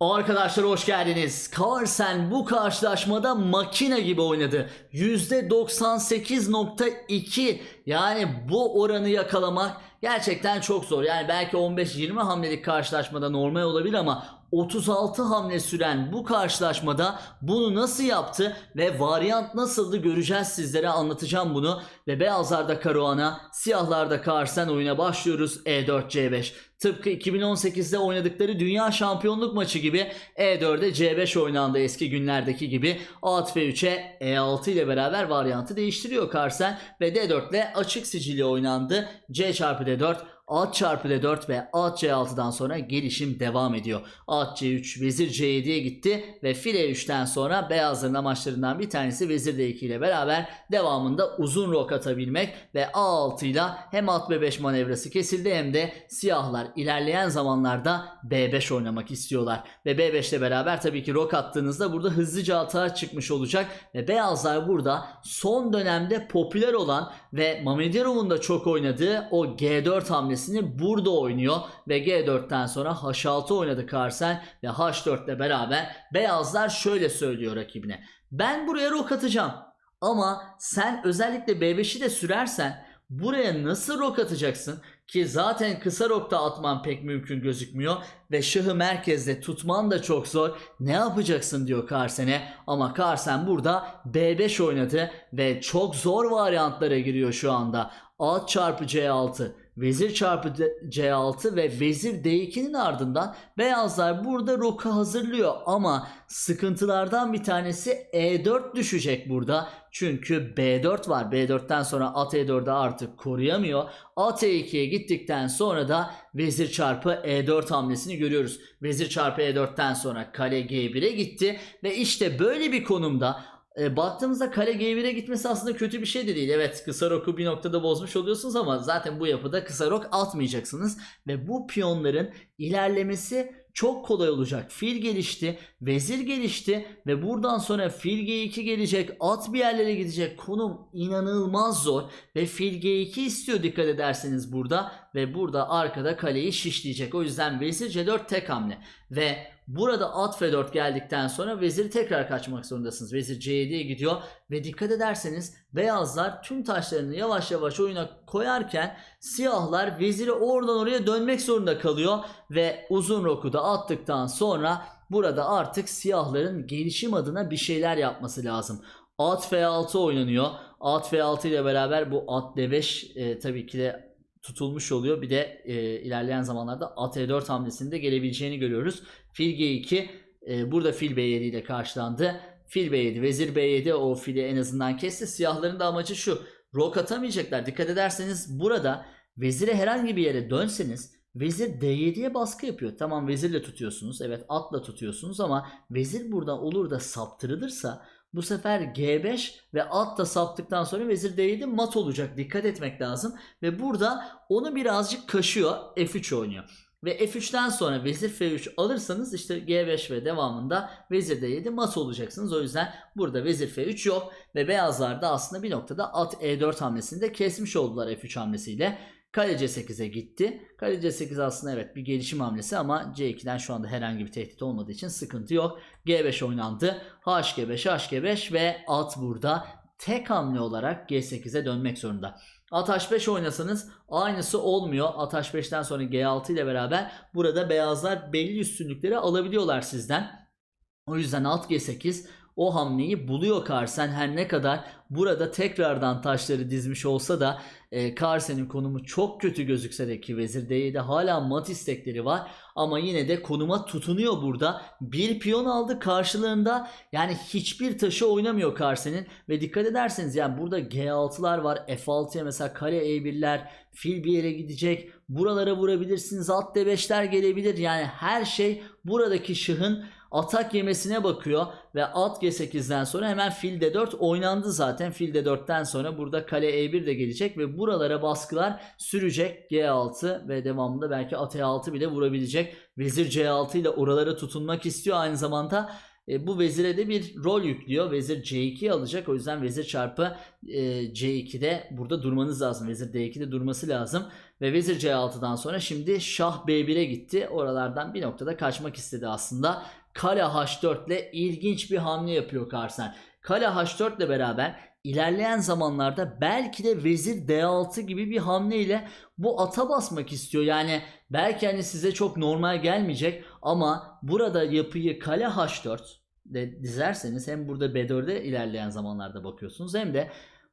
Arkadaşlar hoş geldiniz. Carlsen bu karşılaşmada makine gibi oynadı. %98.2 yani bu oranı yakalamak gerçekten çok zor. Yani belki 15-20 hamlelik karşılaşmada normal olabilir ama 36 hamle süren bu karşılaşmada bunu nasıl yaptı ve varyant nasıldı göreceğiz sizlere anlatacağım bunu. Ve beyazlarda Karuana, siyahlarda Carlsen oyuna başlıyoruz E4 C5. Tıpkı 2018'de oynadıkları dünya şampiyonluk maçı gibi E4'de C5 oynandı eski günlerdeki gibi. At F3'e E6 ile beraber varyantı değiştiriyor Carlsen ve D4 ile açık sicili oynandı. C çarpı D4 At çarpı D4 ve at C6'dan sonra gelişim devam ediyor. At C3, vezir C7'ye gitti ve file 3'ten sonra beyazların amaçlarından bir tanesi vezir D2 ile beraber devamında uzun rok atabilmek ve A6 ile hem at B5 manevrası kesildi hem de siyahlar ilerleyen zamanlarda B5 oynamak istiyorlar. Ve B5 ile beraber tabii ki rok attığınızda burada hızlıca atağa çıkmış olacak ve beyazlar burada son dönemde popüler olan ve Mamedyarov'un da çok oynadığı o G4 hamlesini burada oynuyor ve G4'ten sonra H6 oynadı Carlsen ve H4 ile beraber beyazlar şöyle söylüyor rakibine. Ben buraya rok atacağım ama sen özellikle B5'i de sürersen buraya nasıl rok atacaksın? Ki zaten kısa rokta atman pek mümkün gözükmüyor ve şahı merkezde tutman da çok zor. Ne yapacaksın diyor Carlsen'e ama Carlsen burada B5 oynadı ve çok zor varyantlara giriyor şu anda. At çarpı C6 Vezir çarpı C6 ve vezir D2'nin ardından beyazlar burada roka hazırlıyor ama sıkıntılardan bir tanesi E4 düşecek burada. Çünkü B4 var. B4'ten sonra at E4'e artık koruyamıyor. At E2'ye gittikten sonra da vezir çarpı E4 hamlesini görüyoruz. Vezir çarpı E4'ten sonra kale G1'e gitti ve işte böyle bir konumda e, baktığımızda kale G1'e gitmesi aslında kötü bir şey de değil. Evet kısa roku bir noktada bozmuş oluyorsunuz ama zaten bu yapıda kısa rok atmayacaksınız. Ve bu piyonların ilerlemesi çok kolay olacak. Fil gelişti, vezir gelişti ve buradan sonra fil G2 gelecek, at bir yerlere gidecek. Konum inanılmaz zor ve fil G2 istiyor dikkat ederseniz burada ve burada arkada kaleyi şişleyecek. O yüzden vezir C4 tek hamle ve Burada at F4 geldikten sonra vezir tekrar kaçmak zorundasınız. Vezir C7'ye gidiyor ve dikkat ederseniz beyazlar tüm taşlarını yavaş yavaş oyuna koyarken siyahlar veziri oradan oraya dönmek zorunda kalıyor ve uzun roku da attıktan sonra burada artık siyahların gelişim adına bir şeyler yapması lazım. At F6 oynanıyor. At F6 ile beraber bu at D5 e, tabii ki de tutulmuş oluyor. Bir de e, ilerleyen zamanlarda at E4 hamlesinde gelebileceğini görüyoruz. Fil G2 e, burada fil B7 ile karşılandı. Fil B7, vezir B7 o fili en azından kesti. Siyahların da amacı şu. Rok atamayacaklar. Dikkat ederseniz burada vezire herhangi bir yere dönseniz vezir D7'ye baskı yapıyor. Tamam vezirle tutuyorsunuz. Evet atla tutuyorsunuz ama vezir burada olur da saptırılırsa bu sefer G5 ve at da saptıktan sonra vezir D7 mat olacak. Dikkat etmek lazım. Ve burada onu birazcık kaşıyor. F3 oynuyor. Ve F3'ten sonra vezir F3 alırsanız işte G5 ve devamında vezir D7 mat olacaksınız. O yüzden burada vezir F3 yok. Ve beyazlar da aslında bir noktada at E4 hamlesinde kesmiş oldular F3 hamlesiyle. Kale C8'e gitti. Kale C8 aslında evet bir gelişim hamlesi ama C2'den şu anda herhangi bir tehdit olmadığı için sıkıntı yok. G5 oynandı. HG5, HG5 ve at burada tek hamle olarak G8'e dönmek zorunda. At H5 oynasanız aynısı olmuyor. At H5'ten sonra G6 ile beraber burada beyazlar belli üstünlükleri alabiliyorlar sizden. O yüzden alt G8 o hamleyi buluyor Carlsen her ne kadar burada tekrardan taşları dizmiş olsa da e, Carlsen'in konumu çok kötü gözükse de ki Vezir D7'de hala mat istekleri var. Ama yine de konuma tutunuyor burada. Bir piyon aldı karşılığında. Yani hiçbir taşı oynamıyor Carlsen'in ve dikkat ederseniz yani burada G6'lar var F6'ya mesela kare E1'ler fil bir yere gidecek. Buralara vurabilirsiniz alt D5'ler gelebilir. Yani her şey buradaki şahın atak yemesine bakıyor ve at G8'den sonra hemen fil D4 oynandı zaten. Fil D4'ten sonra burada kale E1 de gelecek ve buralara baskılar sürecek. G6 ve devamında belki at E6 bile vurabilecek. Vezir C6 ile oralara tutunmak istiyor aynı zamanda. e, bu vezire de bir rol yüklüyor. Vezir C2'yi alacak. O yüzden vezir çarpı e, C2'de burada durmanız lazım. Vezir D2'de durması lazım. Ve vezir C6'dan sonra şimdi şah B1'e gitti. Oralardan bir noktada kaçmak istedi aslında. Kale H4 ile ilginç bir hamle yapıyor Carlsen. Kale H4 ile beraber ilerleyen zamanlarda belki de vezir D6 gibi bir hamle ile bu ata basmak istiyor. Yani belki hani size çok normal gelmeyecek ama burada yapıyı kale H4 de dizerseniz hem burada B4'e ilerleyen zamanlarda bakıyorsunuz hem de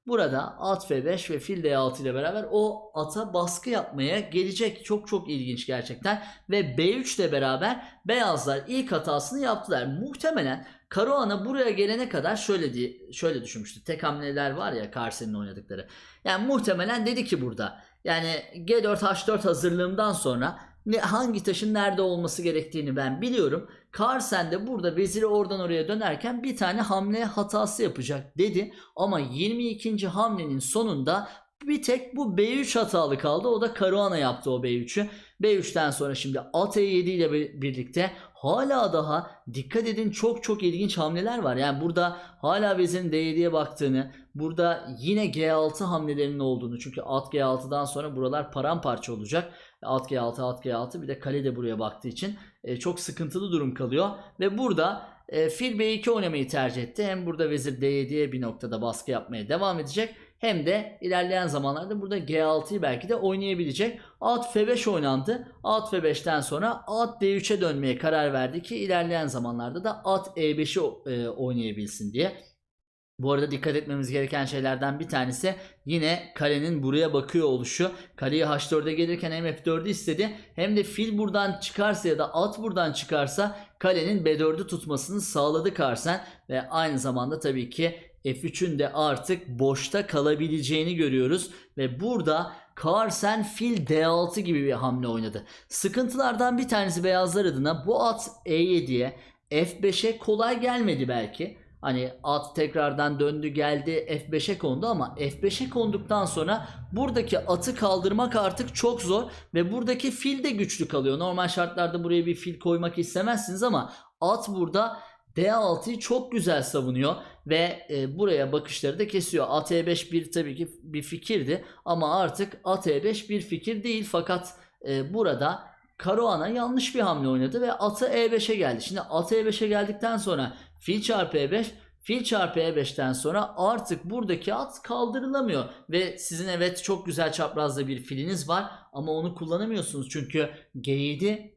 burada at F5 ve fil D6 ile beraber o ata baskı yapmaya gelecek. Çok çok ilginç gerçekten ve B3 ile beraber beyazlar ilk hatasını yaptılar. Muhtemelen Karaoğlan'a buraya gelene kadar şöyle diye, şöyle düşünmüştü. Tek hamleler var ya Carlsen'in oynadıkları. Yani muhtemelen dedi ki burada yani G4 H4 hazırlığımdan sonra ne, hangi taşın nerede olması gerektiğini ben biliyorum. Carlsen de burada veziri oradan oraya dönerken bir tane hamle hatası yapacak dedi. Ama 22. hamlenin sonunda bir tek bu B3 hatalı kaldı. O da Caruana yaptı o B3'ü. B3'ten sonra şimdi at E7 ile bir- birlikte hala daha dikkat edin çok çok ilginç hamleler var. Yani burada hala vezirin D7'ye baktığını, burada yine G6 hamlelerinin olduğunu çünkü at G6'dan sonra buralar paramparça olacak. At G6, at G6 bir de kale de buraya baktığı için e, çok sıkıntılı durum kalıyor. Ve burada e, fil B2 oynamayı tercih etti. Hem burada vezir D7'ye bir noktada baskı yapmaya devam edecek. Hem de ilerleyen zamanlarda burada G6'yı belki de oynayabilecek. At F5 oynandı. At F5'ten sonra at D3'e dönmeye karar verdi ki ilerleyen zamanlarda da at E5'i o- e, oynayabilsin diye. Bu arada dikkat etmemiz gereken şeylerden bir tanesi yine kalenin buraya bakıyor oluşu. Kaleyi H4'e gelirken hem F4'ü istedi hem de fil buradan çıkarsa ya da at buradan çıkarsa kalenin B4'ü tutmasını sağladı Carlsen ve aynı zamanda tabii ki F3'ün de artık boşta kalabileceğini görüyoruz ve burada Carlsen fil D6 gibi bir hamle oynadı. Sıkıntılardan bir tanesi beyazlar adına bu at E7'ye F5'e kolay gelmedi belki. Hani at tekrardan döndü geldi F5'e kondu ama F5'e konduktan sonra buradaki atı kaldırmak artık çok zor ve buradaki fil de güçlü kalıyor. Normal şartlarda buraya bir fil koymak istemezsiniz ama at burada D6'yı çok güzel savunuyor ve e, buraya bakışları da kesiyor. At E5 bir tabii ki bir fikirdi ama artık at E5 bir fikir değil fakat e, burada Caruana yanlış bir hamle oynadı ve atı E5'e geldi. Şimdi atı E5'e geldikten sonra fil çarpı E5 Fil çarpı E5'ten sonra artık buradaki at kaldırılamıyor. Ve sizin evet çok güzel çaprazda bir filiniz var ama onu kullanamıyorsunuz. Çünkü G7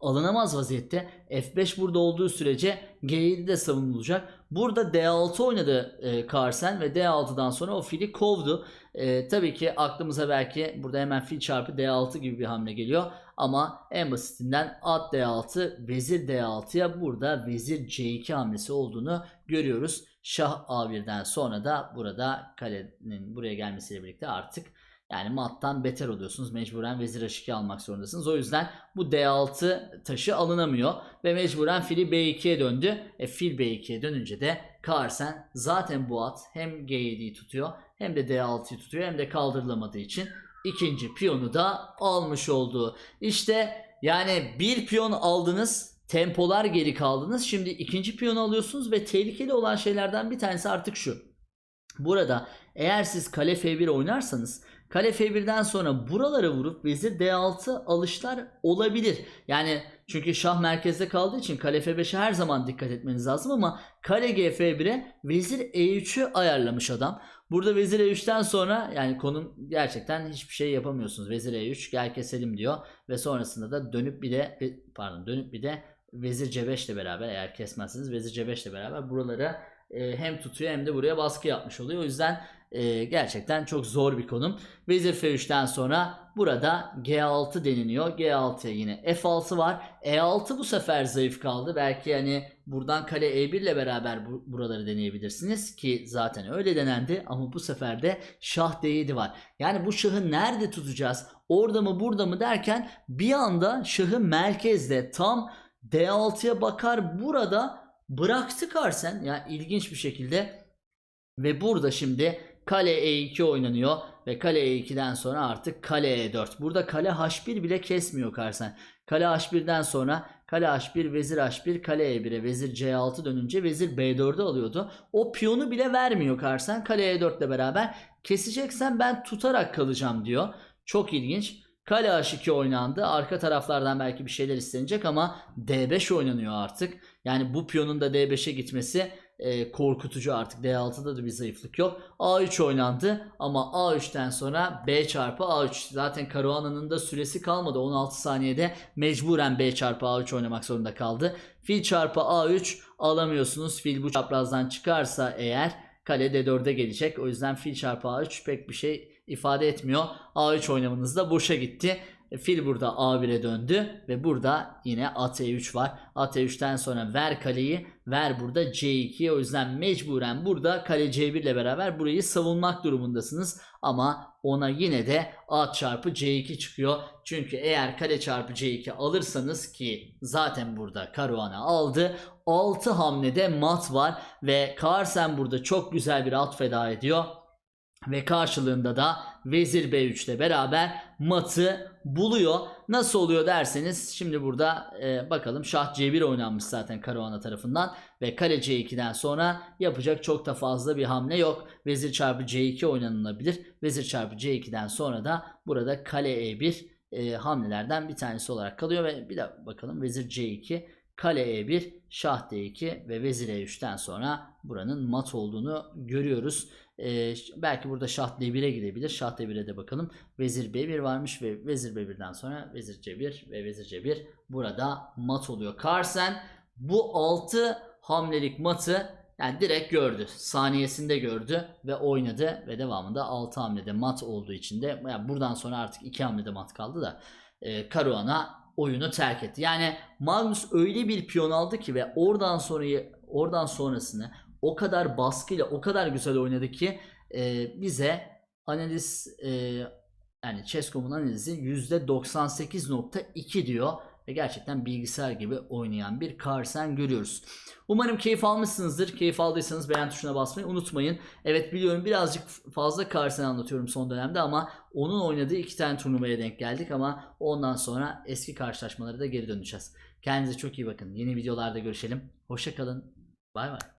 alınamaz vaziyette. F5 burada olduğu sürece G7 de savunulacak. Burada D6 oynadı e, Carlsen ve D6'dan sonra o fili kovdu. E, tabii ki aklımıza belki burada hemen fil çarpı D6 gibi bir hamle geliyor. Ama en basitinden at D6, vezir D6'ya burada vezir C2 hamlesi olduğunu görüyoruz. Şah A1'den sonra da burada kalenin buraya gelmesiyle birlikte artık yani mattan beter oluyorsunuz. Mecburen vezir H2 almak zorundasınız. O yüzden bu D6 taşı alınamıyor ve mecburen fili B2'ye döndü. E, fil B2'ye dönünce de Carlsen zaten bu at hem G7'yi tutuyor hem de D6'yı tutuyor hem de kaldırılamadığı için ikinci piyonu da almış oldu. İşte yani bir piyon aldınız tempolar geri kaldınız. Şimdi ikinci piyonu alıyorsunuz ve tehlikeli olan şeylerden bir tanesi artık şu. Burada eğer siz kale F1 oynarsanız kale F1'den sonra buralara vurup vezir D6 alışlar olabilir. Yani çünkü şah merkezde kaldığı için kale F5'e her zaman dikkat etmeniz lazım ama kale G-F1'e vezir E3'ü ayarlamış adam. Burada vezir E3'ten sonra yani konum gerçekten hiçbir şey yapamıyorsunuz. Vezir E3 gel keselim diyor ve sonrasında da dönüp bir de pardon dönüp bir de vezir C5 ile beraber eğer kesmezseniz vezir C5 ile beraber buralara e, hem tutuyor hem de buraya baskı yapmış oluyor. O yüzden e, gerçekten çok zor bir konum. Vezir F3'ten sonra burada G6 deniliyor. G6'ya yine F6 var. E6 bu sefer zayıf kaldı. Belki hani buradan kale E1 ile beraber bu, buraları deneyebilirsiniz ki zaten öyle denendi ama bu sefer de şah D7 var. Yani bu şahı nerede tutacağız? Orada mı burada mı derken bir anda şahı merkezde tam D6'ya bakar burada bıraktı Carlsen. Yani ilginç bir şekilde ve burada şimdi kale E2 oynanıyor ve kale E2'den sonra artık kale E4. Burada kale H1 bile kesmiyor Carlsen. Kale H1'den sonra kale H1, vezir H1, kale E1'e, vezir C6 dönünce vezir B4'e alıyordu. O piyonu bile vermiyor Karsen. Kale E4 ile beraber keseceksen ben tutarak kalacağım diyor. Çok ilginç. Kale H2 oynandı. Arka taraflardan belki bir şeyler istenecek ama D5 oynanıyor artık. Yani bu piyonun da D5'e gitmesi e, korkutucu artık. D6'da da bir zayıflık yok. A3 oynandı ama A3'ten sonra B çarpı A3. Zaten Caruana'nın da süresi kalmadı. 16 saniyede mecburen B çarpı A3 oynamak zorunda kaldı. Fil çarpı A3 alamıyorsunuz. Fil bu çaprazdan çıkarsa eğer kale D4'e gelecek. O yüzden fil çarpı A3 pek bir şey ifade etmiyor. A3 oynamanız da boşa gitti. E, Fil burada A1'e döndü ve burada yine at E3 var. At E3'ten sonra ver kaleyi ver burada C2'ye o yüzden mecburen burada kale C1 ile beraber burayı savunmak durumundasınız. Ama ona yine de at çarpı C2 çıkıyor. Çünkü eğer kale çarpı C2 alırsanız ki zaten burada Caruana aldı. 6 hamlede mat var ve Carlsen burada çok güzel bir at feda ediyor. Ve karşılığında da Vezir B3 ile beraber matı buluyor. Nasıl oluyor derseniz şimdi burada e, bakalım şah C1 oynanmış zaten Caruana tarafından ve kale C2'den sonra yapacak çok da fazla bir hamle yok. Vezir çarpı C2 oynanılabilir. Vezir çarpı C2'den sonra da burada kale E1 e, hamlelerden bir tanesi olarak kalıyor ve bir de bakalım vezir C2 kale E1 şah D2 ve vezir E3'ten sonra buranın mat olduğunu görüyoruz. Ee, belki burada şah D1'e gidebilir. Şah D1'e de bakalım. Vezir B1 varmış ve vezir B1'den sonra vezir C1 ve vezir C1 burada mat oluyor. Carlsen bu 6 hamlelik matı yani direkt gördü. Saniyesinde gördü ve oynadı ve devamında 6 hamlede mat olduğu için de yani buradan sonra artık 2 hamlede mat kaldı da e, Caruana oyunu terk etti. Yani Magnus öyle bir piyon aldı ki ve oradan sonrayı oradan sonrasını o kadar baskıyla o kadar güzel oynadı ki e, bize analiz e, yani Chess.com'un analizi %98.2 diyor ve gerçekten bilgisayar gibi oynayan bir Carlsen görüyoruz. Umarım keyif almışsınızdır. Keyif aldıysanız beğen tuşuna basmayı unutmayın. Evet biliyorum birazcık fazla Carlsen anlatıyorum son dönemde ama onun oynadığı iki tane turnuvaya denk geldik ama ondan sonra eski karşılaşmalara da geri döneceğiz. Kendinize çok iyi bakın. Yeni videolarda görüşelim. Hoşçakalın. Bay bay.